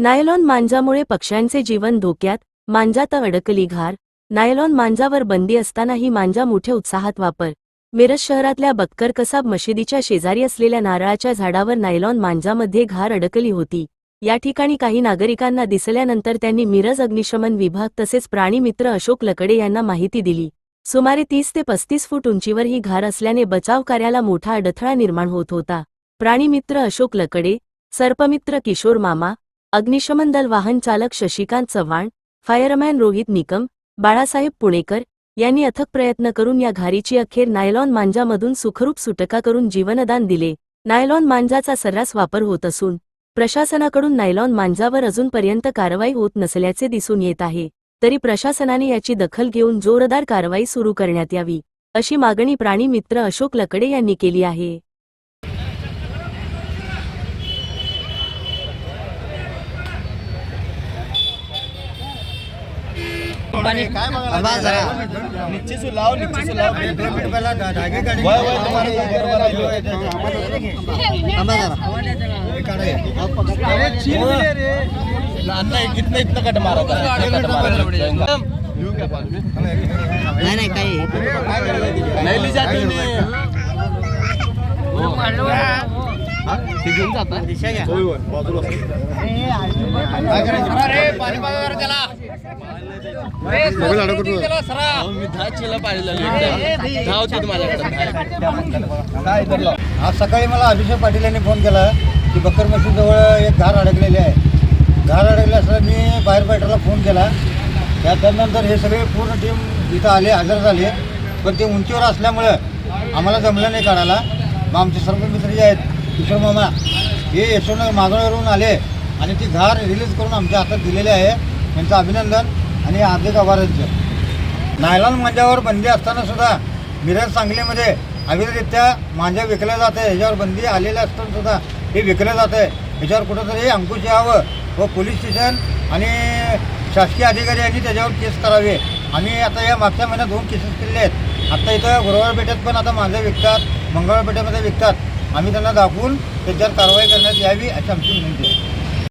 Nylon मांजामुळे पक्ष्यांचे जीवन धोक्यात मांजात अडकली घार. नायलॉन मांजावर बंदी असतानाही मांजा मोठ्या उत्साहात वापर. मिरज शहरातल्या बक्कर कसाब मशिदीच्या शेजारी असलेल्या नारळाच्या झाडावर नायलॉन मांजामध्ये घार अडकली होती. या ठिकाणी काही नागरिकांना दिसल्यानंतर त्यांनी मिरज अग्निशमन विभाग तसेच प्राणीमित्र अशोक लकडे यांना माहिती दिली. सुमारे तीस ते पस्तीस फूट उंचीवर ही घार असल्याने बचाव कार्याला मोठा अडथळा निर्माण होत होता. प्राणीमित्र अशोक लकडे सर्पमित्र किशोर मामा अग्निशमन दल वाहन चालक शशिकांत चव्हाण फायरमॅन रोहित निकम बाळासाहेब पुणेकर यांनी अथक प्रयत्न करून या घारीची अखेर नायलॉन मांजामधून सुखरूप सुटका करून जीवनदान दिले. नायलॉन मांजाचा सर्रास वापर होत असून प्रशासनाकडून नायलॉन मांजावर अजूनपर्यंत कारवाई होत नसल्याचे दिसून येत आहे तरी प्रशासनाने याची दखल घेऊन जोरदार कारवाई सुरू करण्यात यावी अशी मागणी प्राणीमित्र अशोक लकडे यांनी केली आहे. नीचे से लाओ नीचे से लाओ वय वय तुम्हारे को बरोबर आहे अन्ना इतना इतना कट मारा था इतना कट मारा. नाही नाही काही. नहीं ली जाती उन्हें ते घेऊन जाता? दिशा घ्या. होय होय. बाजूला अहो, मी दहा चिला पाहिलेलं दहा होती माझ्याकडे. आज सकाळी मला अभिषेक पाटील यांनी फोन केला की बक्कर मशीदजवळ एक घार अडकलेली आहे. घार अडकले असताना मी फायर फायटरला फोन केला. त्या त्यानंतर हे सगळे पूर्ण टीम इथं आले हजर झाले. पण ते उंचीवर असल्यामुळं आम्हाला जमलं नाही काढायला. मग आमचे सर्व मित्र जे आहेत किशोर मामा हे यशवंत मागवरून आले आणि ती घार रिलीज करून आमच्या हातात दिलेली आहे. त्यांचं अभिनंदन आणि हार्दिक आभारांचं. नायलॉन मांजावर बंदी असताना सुद्धा मिरज सांगलीमध्ये अविररित्या मांजा विकल्या जाते ह्याच्यावर बंदी आलेल्या असताना सुद्धा हे विकलं जातं आहे. ह्याच्यावर कुठंतरी अंकुश यावं व पोलीस स्टेशन आणि शासकीय अधिकारी यांनी त्याच्यावर केस करावे. आम्ही आता या मागच्या महिन्यात दोन केसेस केले आहेत. आत्ता इथं गुरुवार पेठेत पण आता मांजा विकतात मंगळवार पेठेमध्ये विकतात. आम्ही त्यांना दाखवून त्याच्यावर कारवाई करण्यात यावी अशी आमची विनंती आहे.